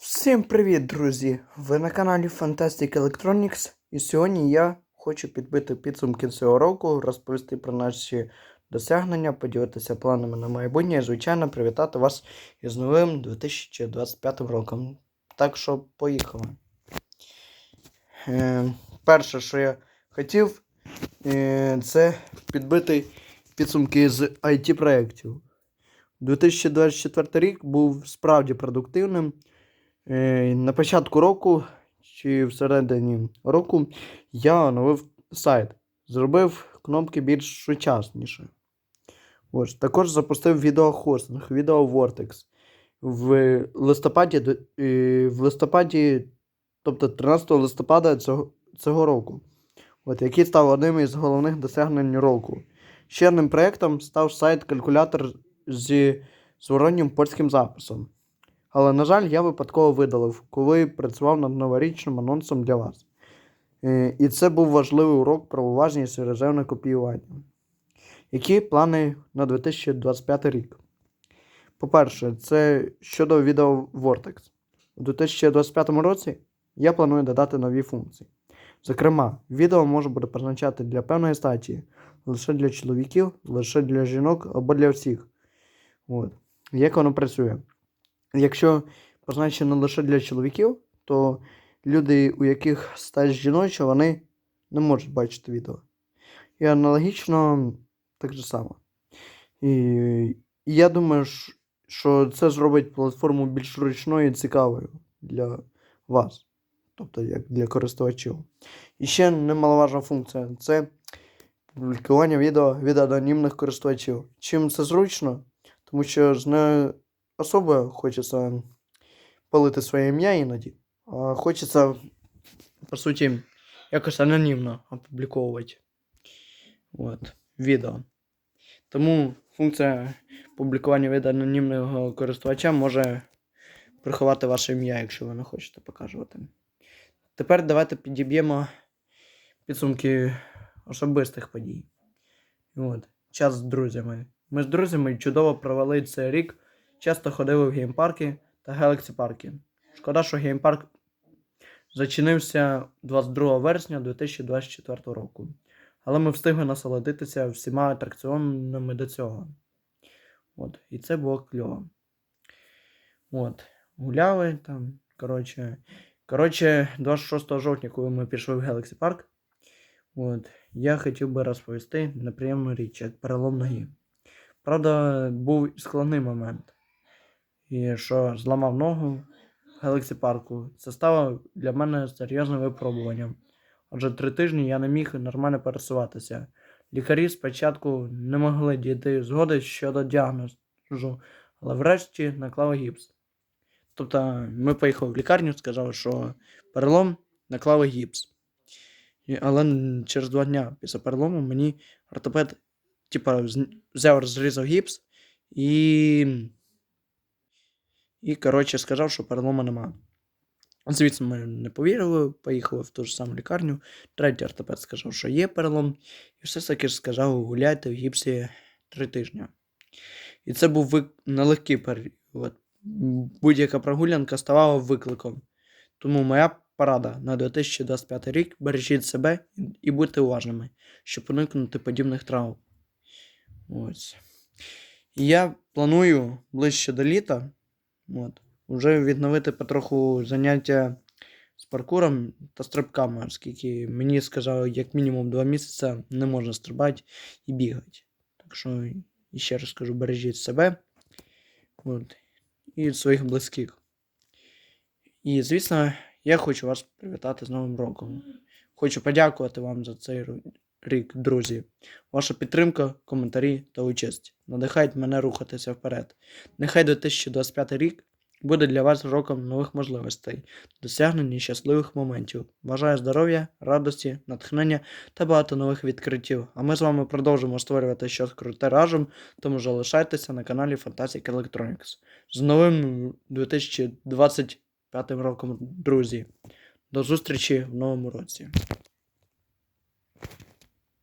Всім привіт, друзі! Ви на каналі Fantastic Electronics, і сьогодні я хочу підбити підсумки цього року, розповісти про наші досягнення, поділитися планами на майбутнє і, звичайно, привітати вас із новим 2025 роком. Так що поїхали. Е, перше, що я хотів, е, це підбити підсумки з IT-проєктів. 2024 рік був справді продуктивним. Е, На початку року чи всередині року я оновив сайт, зробив кнопки більш сучасніше. Ось, також запустив відеохостинг, відео Vortex. В листопаді, е, в листопаді, тобто 13 листопада цього, цього року, от, який став одним із головних досягнень року. Ще одним проєктом став сайт-калькулятор зі зворотнім польським записом. Але, на жаль, я випадково видалив, коли працював над новорічним анонсом для вас. Е, І це був важливий урок про уважність і резервне копіювання. Які плани на 2025 рік? По-перше, це щодо відео Vortex. У 2025 році я планую додати нові функції. Зокрема, відео може бути призначати для певної статі, лише для чоловіків, лише для жінок або для всіх. От. Як воно працює? Якщо позначено лише для чоловіків, то люди, у яких стать жіноча, вони не можуть бачити відео. І аналогічно так же само. І, і я думаю, що це зробить платформу більш ручною і цікавою для вас, тобто як для користувачів. І ще немаловажна функція це публікування відео від анонімних користувачів. Чим це зручно? Тому що з нею особо хочеться палити своє ім'я іноді, а хочеться, по суті, якось анонімно опубліковувати от, відео. Тому функція публікування від анонімного користувача може приховати ваше ім'я, якщо ви не хочете показувати. Тепер давайте підіб'ємо підсумки особистих подій. От, час з друзями. Ми з друзями чудово провели цей рік, часто ходили в геймпарки та Galaxy парки. Шкода, що геймпарк зачинився 22 вересня 2024 року. Але ми встигли насолодитися всіма атракціонами до цього. От, і це було кльово. От, гуляли там. Коротше, коротше, 26 жовтня, коли ми пішли в Galaxy Park, от, я хотів би розповісти неприємну річ, як перелом ноги. Правда, був складний момент. І що зламав ногу в Galaxy парку. Це стало для мене серйозним випробуванням. Адже три тижні я не міг нормально пересуватися. Лікарі спочатку не могли дійти згоди щодо діагнозу, але врешті наклали гіпс. Тобто ми поїхали в лікарню, сказали, що перелом наклали гіпс. Але через два дня після перелому мені ортопед, типа, з- взяв, зрізав гіпс і. І, коротше, сказав, що перелому нема. Звідси ми не повірили, поїхали в ту ж саму лікарню. Третій ортопед сказав, що є перелом, і все таки ж сказав гуляйте в гіпсі три тижні. І це був вик... нелегкий період. Будь-яка прогулянка ставала викликом. Тому моя порада на 2025 рік бережіть себе і будьте уважними, щоб уникнути подібних травм. Ось. Я планую ближче до літа. От, вже відновити потроху заняття з паркуром та стрибками, оскільки мені сказали, як мінімум 2 місяці не можна стрибати і бігати. Так що, ще раз кажу, бережіть себе от, і своїх близьких. І, звісно, я хочу вас привітати з Новим роком. Хочу подякувати вам за цей рік, друзі. Ваша підтримка, коментарі та участь надихають мене рухатися вперед. Нехай 2025 рік буде для вас роком нових можливостей, досягнень і щасливих моментів. Бажаю здоров'я, радості, натхнення та багато нових відкриттів. А ми з вами продовжимо створювати щось круте разом, тому залишайтеся на каналі Fantastic Electronics. З новим 2025 роком, друзі. До зустрічі в новому році.